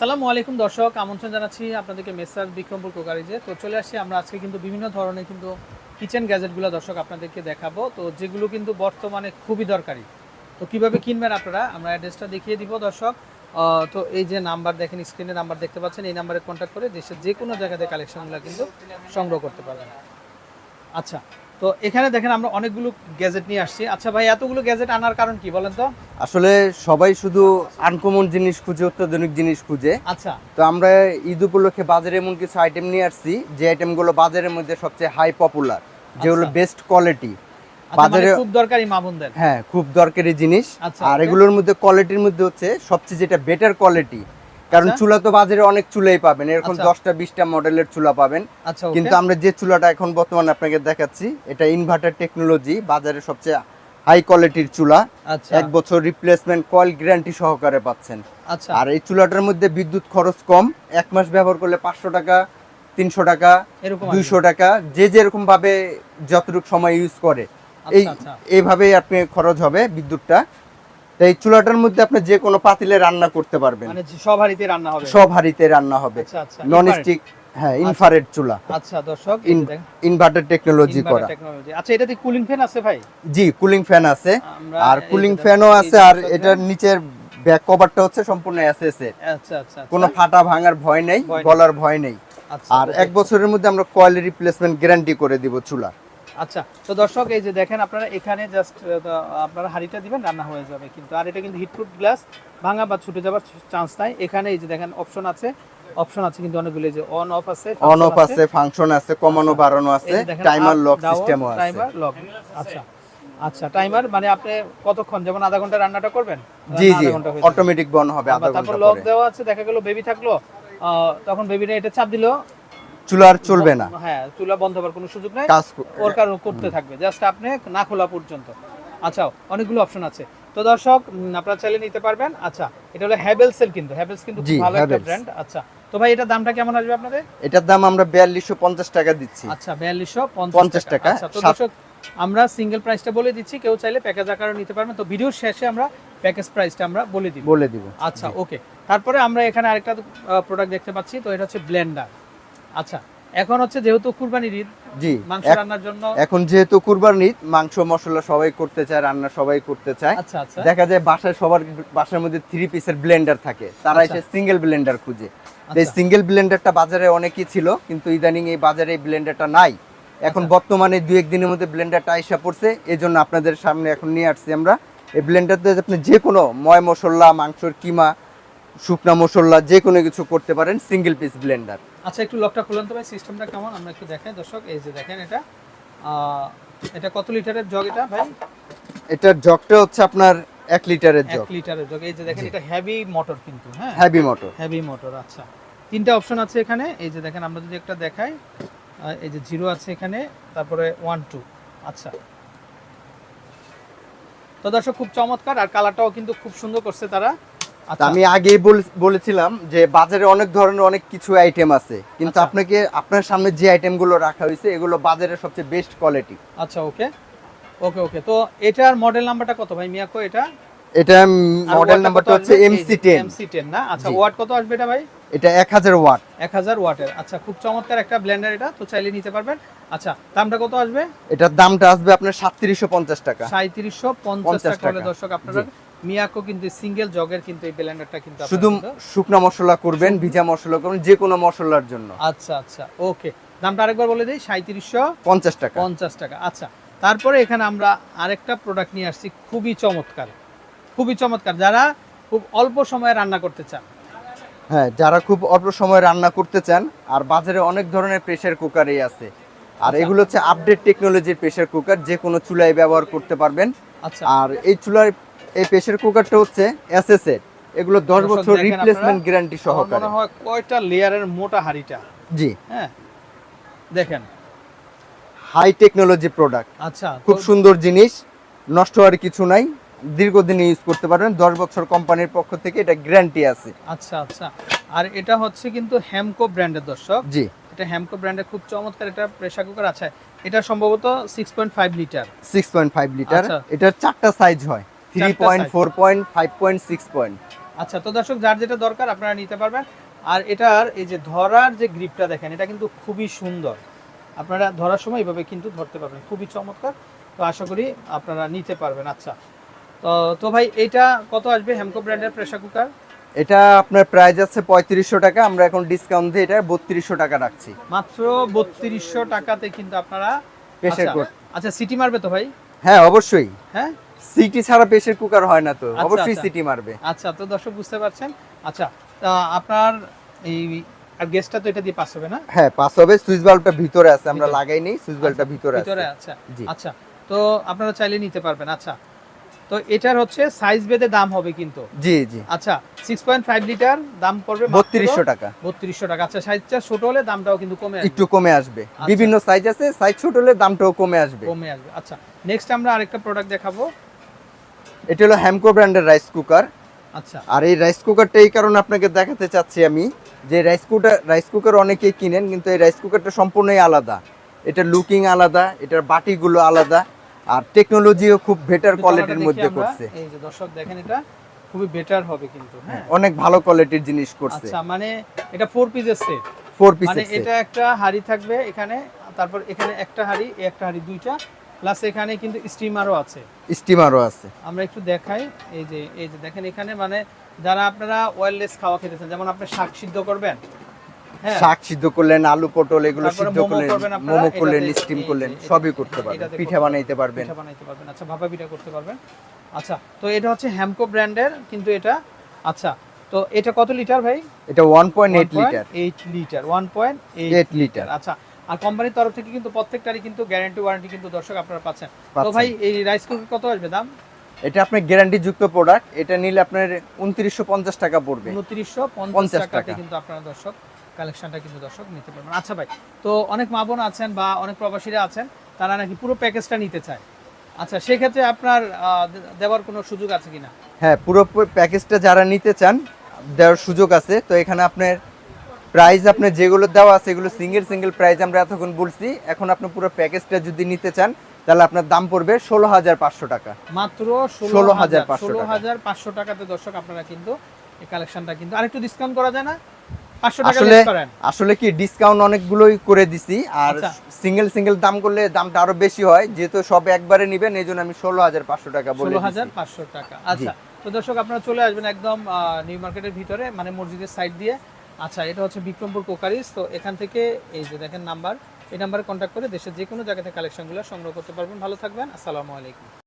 আসসালামু আলাইকুম দর্শক, আমন্ত্রণ জানাচ্ছি আপনাদেরকে মেসার বিক্রমপুর কোকারিজে। তো চলে আসছি আমরা আজকে কিন্তু বিভিন্ন ধরনের কিন্তু কিচেন গ্যাজেটগুলো দর্শক আপনাদেরকে দেখাবো। তো যেগুলো কিন্তু বর্তমানে খুবই দরকারি। তো কীভাবে কিনবেন আপনারা? আমরা অ্যাড্রেসটা দেখিয়ে দিব দর্শক। তো এই যে নাম্বার দেখেন, স্ক্রিনে নাম্বার দেখতে পাচ্ছেন, এই নাম্বারে কন্ট্যাক্ট করে দেশের যে কোনো জায়গাতে কালেকশনগুলো কিন্তু সংগ্রহ করতে পারবেন। আচ্ছা তো এখানে দেখেন আমরা অনেকগুলো গ্যাজেট নিয়ে আসছি। আচ্ছা ভাই এতগুলো গ্যাজেট আনার কারণ কি বলেন তো? আসলে সবাই শুধু আনকমন জিনিস খুঁজে অত্যাধুনিক জিনিস খুঁজে। আচ্ছা। তো আমরা ঈদ উপলক্ষে বাজারে এমন কিছু আইটেম নিয়ে আসছি যে আইটেমগুলো বাজারের মধ্যে সবচেয়ে হাই পপুলার যেগুলো। বেস্ট কোয়ালিটি বাজারে- খুব দরকারি হ্যাঁ খুব দরকারি জিনিস। আচ্ছা, আর এগুলোর মধ্যে কোয়ালিটির মধ্যে হচ্ছে সবচেয়ে যেটা বেটার কোয়ালিটি কারণ আচ্ছা। চুলা তো বাজারে অনেক চুলাই পাবেন এরকম আচ্ছা। দশটা বিশটা মডেলের চুলা পাবেন। আচ্ছা কিন্তু আমরা যে চুলাটা এখন বর্তমানে আপনাকে দেখাচ্ছি এটা ইনভার্টার টেকনোলজি বাজারে সবচেয়ে হাই কোয়ালিটির চুলা। এক বছর রিপ্লেসমেন্ট কয়েল গ্যারান্টি সহকারে পাচ্ছেন। আচ্ছা। আর এই চুলাটার মধ্যে বিদ্যুৎ খরচ কম এক মাস ব্যবহার করলে পাঁচশো টাকা তিনশো টাকা। দুইশো টাকা যে যেরকম ভাবে যতটুকু সময় ইউজ করে। এই এইভাবেই আপনি খরচ হবে বিদ্যুৎটা। এই চুলাটার মধ্যে আপনি যে কোনো পাতিলে রান্না করতে পারবেন। মানে সব হাড়িতে রান্না হবে? সব হাঁড়িতে রান্না হবে। আচ্ছা আচ্ছা নন স্টিক হ্যাঁ ইনফারেড চুলা। আচ্ছা দর্শক ইনভার্টার টেকনোলজি করা। আচ্ছা এটাতে কুলিং ফ্যান আছে ভাই? জি কুলিং ফ্যান আছে। আর কুলিং ফ্যানও আছে আর এটার নিচের ব্যাক কভারটা হচ্ছে সম্পূর্ণ এসএস এর। আচ্ছা আচ্ছা কোনো ফাটা ভাঙার ভয় নেই। গলার ভয় নেই। আচ্ছা আর এক বছরের মধ্যে আমরা কয়েল রিপ্লেসমেন্ট গ্যারান্টি করে দিব চুলা আচ্ছা তো দর্শক এই যে দেখেন আপনারা এখানে জাস্ট আপনারা হাঁড়িটা দিবেন রান্না হয়ে যাবে কিন্তু। আর এটা কিন্তু হিটপ্রুফ গ্লাস ভাঙা বা ছুটে যাওয়ার চান্স নাই। এখানে এই যে দেখেন অপশন আছে অপশন আছে কিন্তু অনেকগুলো এই যে অন অফ আছে অন অফ আছে। ফাংশন আছে কমানো বাড়ানো আছে টাইমার লক সিস্টেমও আছে। টাইমার লক আচ্ছা আচ্ছা টাইমার মানে আপনি কতক্ষণ যেমন আধা ঘণ্টা রান্নাটা করবেন জি জি ঘণ্টা অটোমেটিক বন হবে আধা আবার তারপর লক দেওয়া আছে দেখা গেল বেবি থাকল তখন বেবিটা এটা চাপ দিলো চুলা আর চলবে না। হ্যাঁ চুলা বন্ধ হওয়ার কোনো সুযোগ নাই। কাজ ওর কারণ করতে থাকবে। জাস্ট আপনি না খোলা পর্যন্ত। আচ্ছা অনেকগুলো অপশন আছে। তো দর্শক আপনারা চাইলে নিতে পারবেন। আচ্ছা এটা হলো হ্যাভেলসের কিন্তু। হ্যাভেলস কিন্তু খুব ভালো একটা ব্র্যান্ড আচ্ছা তো ভাই এটা দামটা কেমন আসবে আপনাদের? এটার দাম আমরা বিয়াল্লিশশো পঞ্চাশ টাকা দিচ্ছি। আচ্ছা বিয়াল্লিশশো 50 টাকা, আচ্ছা তো দর্শক আমরা সিঙ্গেল প্রাইসটা বলে দিচ্ছি। কেউ চাইলে প্যাকেজ আকারে নিতে পারবেন। তো ভিডিওর শেষে আমরা প্যাকেজ প্রাইসটা আমরা বলে দিব। বলে দিব। আচ্ছা ওকে তারপরে আমরা এখানে আরেকটা প্রোডাক্ট দেখতে পাচ্ছি। তো এটা হচ্ছে ব্লেন্ডার আচ্ছা এখন হচ্ছে যেহেতু কুরবানির ঈদ জি মাংস রান্নার জন্য এখন যেহেতু কুরবানি ঈদ, মাংস মশলা সবাই করতে চায় রান্না সবাই করতে চায় আচ্ছা আচ্ছা দেখা যায় বাসায় সবার বাসার মধ্যে থ্রি পিসের ব্লেন্ডার থাকে তারা আচ্ছা। এসে সিঙ্গেল ব্লেন্ডার খুঁজে এই। সিঙ্গেল ব্লেন্ডারটা বাজারে অনেকই ছিল কিন্তু ইদানিং এই বাজারে এই ব্লেন্ডারটা নাই এখন। বর্তমানে দুই একদিনের মধ্যে ব্লেন্ডারটা আইসা পড়ছে এই জন্য আপনাদের সামনে এখন নিয়ে আসছি আমরা এই ব্লেন্ডারতে আপনি যে কোনো ময় মশলা মাংসর কিমা শুকনা মশলা যে কোনো কিছু করতে পারেন সিঙ্গেল পিস ব্লেন্ডার আচ্ছা একটু লকটা খুলুন তো ভাই সিস্টেমটা কেমন? আমরা একটু দেখাই দর্শক এই যে দেখেন এটা। এটা কত লিটারের জগ এটা ভাই? এটার জগটা হচ্ছে আপনার এক লিটারের এক জগ। লিটারের জগ। এই যে দেখেন এটা হেভি মোটর কিন্তু হ্যাঁ? হ্যাভি মোটর হেভি মোটর আচ্ছা। তিনটা অপশন আছে এখানে। এই যে দেখেন আমরা যদি একটা দেখাই এই যে জিরো আছে এখানে তারপরে ওয়ান টু আচ্ছা। তো দর্শক খুব চমৎকার আর কালারটাও কিন্তু খুব সুন্দর করছে তারা। আমি আগেই বলেছিলাম যে বাজারে অনেক ধরনের অনেক কিছু আইটেম আছে। কিন্তু আচ্ছা। আপনাকে আপনার সামনে যে আইটেমগুলো রাখা হয়েছে এগুলো বাজারের সবচেয়ে বেস্ট কোয়ালিটি আচ্ছা ওকে। ওকে ওকে। তো এটার মডেল নাম্বারটা কত ভাই? মিয়াকো এটা? এটা মডেল নাম্বারটা হচ্ছে এমসি টেন এমসি টেন না? আচ্ছা ওয়াট কত আসবে এটা ভাই? এটা এক হাজার ওয়াট এক হাজার ওয়াটের। আচ্ছা খুব চমৎকার একটা ব্লেন্ডার এটা তো চাইলে নিতে পারবেন। আচ্ছা দামটা কত আসবে? এটার দামটা আসবে আপনার সাতত্রিশশো পঞ্চাশ টাকা। সাঁত্রিশশো পঞ্চাশ টাকা হলে টাকা। দর্শক আপনারা মিয়াকো কিন্তু সিঙ্গেল জগের কিন্তু এই ব্লেন্ডারটা কিন্তু শুধু শুকনা মশলা করবেন ভিজা মশলা করবেন যে কোনো মশলার জন্য। আচ্ছা আচ্ছা ওকে। দামটা আরেকবার বলে দিই সাঁত্রিশশো পঞ্চাশ টাকা। পঞ্চাশ টাকা আচ্ছা। তারপরে এখানে আমরা আরেকটা প্রোডাক্ট নিয়ে আসছি খুবই চমৎকার খুবই চমৎকার। যারা খুব অল্প সময়ে রান্না করতে চান। হ্যাঁ যারা খুব অল্প সময়ে রান্না করতে চান আর বাজারে অনেক ধরনের প্রেসার কুকারই আছে। আর আচ্ছা। এগুলো হচ্ছে আপডেট টেকনোলজির প্রেসার কুকার যে কোনো চুলায় ব্যবহার করতে পারবেন। আচ্ছা। আর এই চুলার এই প্রেসার কুকারটা হচ্ছে এসএস এর। এগুলো দশ দর্শক বছর রিপ্লেসমেন্ট গ্যারান্টি সহকারে। মনে হয় কয়টা লেয়ারের মোটা হাড়িটা? জি। হ্যাঁ? দেখেন। হাই টেকনোলজি প্রোডাক্ট আচ্ছা খুব সুন্দর জিনিস নষ্ট হওয়ার কিছু নাই। দীর্ঘদিন ইউজ করতে পারবেন দশ বছর কোম্পানির পক্ষ থেকে এটা গ্যারান্টি আছে। আচ্ছা আচ্ছা। আর এটা হচ্ছে কিন্তু হ্যামকো ব্র্যান্ডের দর্শক। জি। এটা হ্যামকো ব্র্যান্ডের খুব চমৎকার এটা প্রেসার কুকার আছে। এটা সম্ভবত six point five litre six point five litre. এটার চারটা সাইজ হয়। Three point four point five point six point আচ্ছা তো দর্শক যার যেটা দরকার আপনারা নিতে পারবেন। আর এটার এই যে ধরার যে গ্রিপটা দেখেন এটা কিন্তু খুবই সুন্দর। আপনারা ধরার সময় এইভাবে কিন্তু ধরতে পারবেন। খুবই চমৎকার। তো আশা করি আপনারা নিতে পারবেন। আচ্ছা তো তো ভাই এটা কত আসবে হেমকো ব্র্যান্ডের প্রেসার কুকার এটা আপনার প্রাইস আছে পঁয়ত্রিশশো টাকা। আমরা এখন ডিসকাউন্ট দিয়ে এটা বত্রিশশো টাকা রাখছি। মাত্র বত্রিশশো টাকাতে কিন্তু আপনারা প্রেসার আচ্ছা, কুকার আচ্ছা সিটি মারবে তো ভাই? হ্যাঁ অবশ্যই। হ্যাঁ? সিটি ছাড়া প্রেসার কুকার হয় না তো। আচ্ছা, অবশ্যই আচ্ছা। সিটি মারবে। আচ্ছা তো দর্শক বুঝতে পারছেন? আচ্ছা আপনার এই আর গ্যাসটা তো এটা দিয়ে পাস হবে না? হ্যাঁ পাঁচ হবে। সুইচ বাল্বটা ভিতরে আছে আমরা লাগাই নেই সুইচ বাল্বটা ভিতরে আছে। ভিতরে আচ্ছা। আচ্ছা তো আপনারা চাইলে নিতে পারবেন। আচ্ছা তো এটার হচ্ছে সাইজ বেদে দাম হবে কিন্তু। জি জি। আচ্ছা সিক্স পয়েন্ট ফাইভ লিটার দাম পড়বে বত্রিশশো টাকা। বত্রিশশো টাকা। আচ্ছা সাইজটা ছোট হলে দামটাও কিন্তু কমে আসবে। একটু কমে আসবে। বিভিন্ন সাইজ আছে সাইজ ছোট হলে দামটাও কমে আসবে। কমে আসবে। আচ্ছা নেক্সট আমরা আরেকটা প্রোডাক্ট দেখাবো। এটা হলো হ্যামকো ব্র্যান্ডের রাইস কুকার আচ্ছা। আর এই রাইস কুকারটা এই কারণে আপনাকে দেখাতে চাচ্ছি আমি যে রাইস কুকার রাইস কুকার অনেকেই কিনেন কিন্তু এই রাইস কুকারটা সম্পূর্ণই আলাদা। এটার লুকিং আলাদা এটার বাটিগুলো আলাদা আর টেকনোলজিও খুব বেটার কোয়ালিটির মধ্যে করছে। এই যে দর্শক দেখেন এটা খুবই বেটার হবে কিন্তু হ্যাঁ? অনেক ভালো কোয়ালিটির জিনিস করছে। আচ্ছা মানে এটা ফোর পিসের সেট ফোর মানে এটা একটা হাড়ি থাকবে এখানে তারপর এখানে একটা হাড়ি একটা হাড়ি দুইটা প্লাস এখানে কিন্তু স্টিমারও আছে। স্টিমারও আছে। আমরা একটু দেখাই এই যে এই যে দেখেন এখানে মানে যারা আপনারা ওয়েললেস খাওয়া খেতেছেন যেমন আপনি শাক সিদ্ধ করবেন হ্যাঁ? শাক সিদ্ধ করলেন আলু পটল এগুলো সিদ্ধ করলেন মোমো করলেন স্টিম করলেন সবই করতে পারবেন পিঠা বানাইতে পারবেন পিঠা বানাইতে পারবেন। আচ্ছা ভাপা পিঠা করতে পারবেন। আচ্ছা তো এটা হচ্ছে হ্যামকো ব্র্যান্ডের কিন্তু এটা আচ্ছা তো এটা কত লিটার ভাই? এটা one point eight litre eight litre one point eight eight litre আচ্ছা আর কোম্পানির তরফ থেকে কিন্তু প্রত্যেকটারই কিন্তু গ্যারান্টি ওয়ারেন্টি কিন্তু দর্শক আপনারা পাচ্ছেন। তো ভাই এই রাইস কুকার কত আসবে দাম? এটা আপনার গ্যারান্টি যুক্ত প্রোডাক্ট এটা নিলে আপনার উনত্রিশশো পঞ্চাশ টাকা পড়বে। উনত্রিশশো পঞ্চাশ 50 টাকাতে টাকা। কিন্তু আপনারা দর্শক কালেকশনটা কিন্তু দর্শক নিতে পারবেন। আচ্ছা ভাই তো অনেক মা বোন আছেন বা অনেক প্রবাসীরা আছেন তারা নাকি পুরো প্যাকেজটা নিতে চায়। আচ্ছা সেক্ষেত্রে আপনার দেওয়ার কোনো সুযোগ আছে কিনা? হ্যাঁ পুরো প্যাকেজটা যারা নিতে চান দেওয়ার সুযোগ আছে। তো এখানে আপনার প্রাইস আপনার যেগুলো দেওয়া আছে এগুলো সিঙ্গেল সিঙ্গেল প্রাইস আমরা এতক্ষণ বলছি। এখন আপনি পুরো প্যাকেজটা যদি নিতে চান তাহলে আপনার দাম পড়বে ষোলো হাজার পাঁচশো টাকা। মাত্র ষোলো হাজার ষোলো হাজার পাঁচশো টাকাতে দর্শক আপনারা কিন্তু এই কালেকশনটা কিন্তু আরেকটু ডিসকাউন্ট করা যায় না? আসলে আসলে কি ডিসকাউন্ট অনেকগুলোই করে দিছি। আর আচ্ছা। সিঙ্গেল সিঙ্গেল দাম করলে দামটা আরও বেশি হয় যেহেতু সব একবারে নিবেন এই জন্য আমি ষোলো হাজার পাঁচশো টাকা বলে ষোলো হাজার পাঁচশো টাকা। আচ্ছা তো দর্শক আপনারা চলে আসবেন একদম নিউ মার্কেটের ভিতরে মানে মসজিদের সাইড দিয়ে। আচ্ছা এটা হচ্ছে বিক্রমপুর কোকারিস। তো এখান থেকে এই যে দেখেন নাম্বার, এই নাম্বারে কন্ট্যাক্ট করে দেশের যে কোনো জায়গা থেকে কালেকশনগুলো সংগ্রহ করতে পারবেন। ভালো থাকবেন, আসসালামু আলাইকুম।